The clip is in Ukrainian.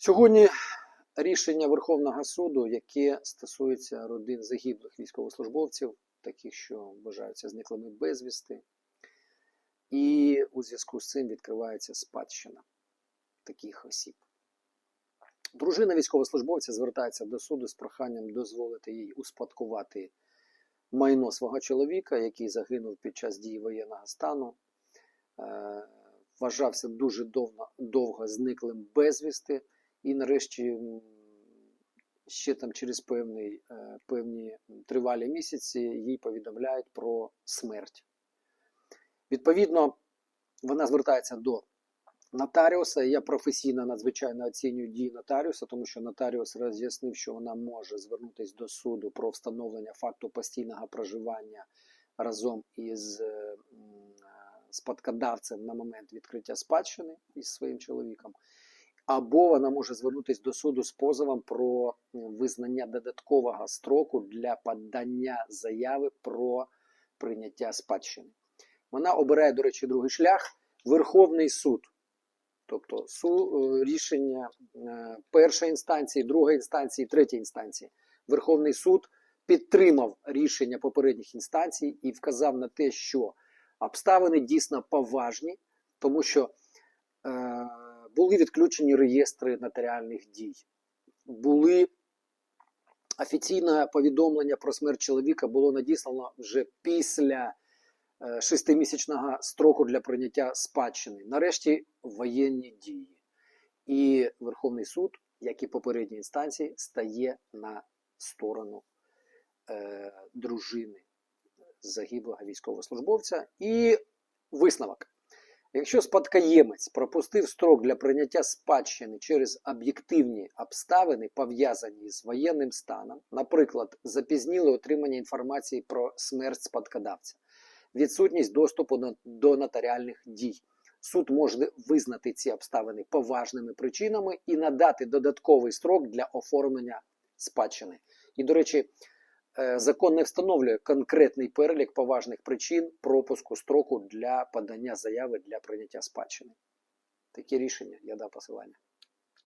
Сьогодні рішення Верховного суду, яке стосується родин загиблих військовослужбовців, таких, що вважаються зниклими безвісти, і у зв'язку з цим відкривається спадщина таких осіб. Дружина військовослужбовця звертається до суду з проханням дозволити їй успадкувати майно свого чоловіка, який загинув під час дії воєнного стану. Е, Вважався дуже довго, довго зниклим безвісти, і нарешті ще там через певний, е, певні тривалі місяці їй повідомляють про смерть. Відповідно, вона звертається до нотаріуса. Я професійно надзвичайно оцінюю дії нотаріуса, тому що нотаріус роз'яснив, що вона може звернутися до суду про встановлення факту постійного проживання разом із е, спадкодавцем на момент відкриття спадщини із своїм чоловіком. Або вона може звернутися до суду з позовом про визнання додаткового строку для подання заяви про прийняття спадщини. Вона обирає, до речі, другий шлях Верховний суд. Тобто су, е, рішення е, першої інстанції, другої інстанції, третьої інстанції. Верховний суд підтримав рішення попередніх інстанцій і вказав на те, що обставини дійсно поважні, тому що е, були відключені реєстри нотаріальних дій, були офіційне повідомлення про смерть чоловіка було надіслано вже після е, шестимісячного строку для прийняття спадщини. Нарешті воєнні дії. І Верховний суд, як і попередні інстанції, стає на сторону е, дружини загиблого військовослужбовця. І висновок. Якщо спадкоємець пропустив строк для прийняття спадщини через об'єктивні обставини, пов'язані з воєнним станом, наприклад, запізніле отримання інформації про смерть спадкодавця, відсутність доступу до нотаріальних дій, суд може визнати ці обставини поважними причинами і надати додатковий строк для оформлення спадщини. І, до речі, закон не встановлює конкретний перелік поважних причин пропуску строку для подання заяви для прийняття спадщини. Такі рішення я дав посилання.